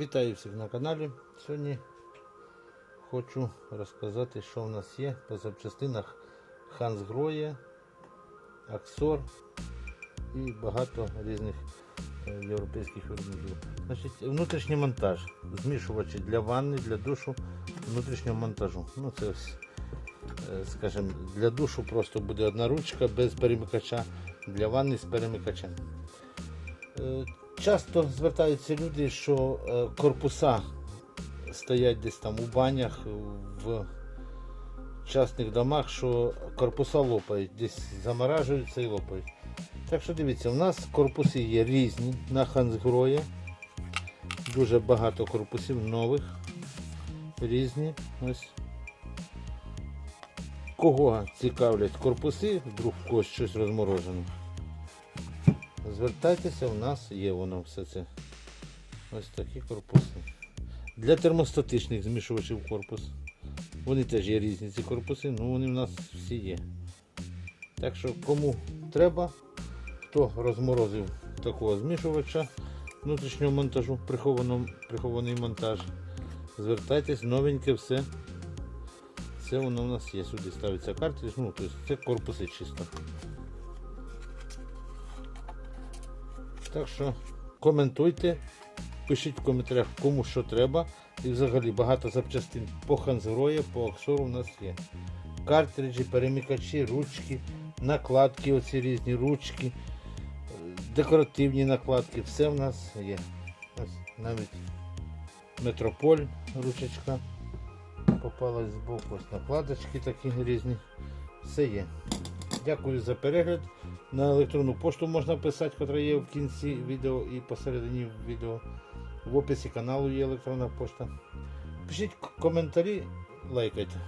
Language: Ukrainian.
Вітаю всіх на каналі. Сьогодні хочу розказати, що в нас є по запчастинах Хансгроє, Аксор і багато різних е, європейських виробників. Значить, внутрішній монтаж. Змішувачі для ванни, для душу, внутрішнього монтажу. Ну, це, е, скажімо, для душу просто буде одна ручка без перемикача, для ванни з перемикачем. Е, Часто звертаються люди, що е, корпуса стоять десь там у банях, в частних домах, що корпуса лопають, десь заморажуються і лопають. Так що дивіться, у нас корпуси є різні на Хансгрої. Дуже багато корпусів нових, різні. Ось. Кого цікавлять корпуси, вдруг в когось щось розморожене. Звертайтеся, у нас є воно все це. Ось такі корпуси. Для термостатичних змішувачів корпус. Вони теж є різні ці корпуси, ну вони в нас всі є. Так що кому треба, хто розморозив такого змішувача внутрішнього монтажу, прихований монтаж, звертайтесь, новеньке все. Це воно у нас є. Сюди ставиться картридж, ну тобто це корпуси чисто. Так що коментуйте, пишіть в коментарях, кому що треба. І взагалі багато запчастин по ханзгрої, по аксору у нас є. Картриджі, перемикачі, ручки, накладки, оці різні ручки, декоративні накладки, все в нас є. Ось навіть метрополь ручечка попалась з боку, ось накладочки такі різні. Все є. Дякую за перегляд. На електронну пошту можна писати, яка є в кінці відео і посередині відео. В описі каналу є електронна пошта. Пишіть коментарі, лайкайте.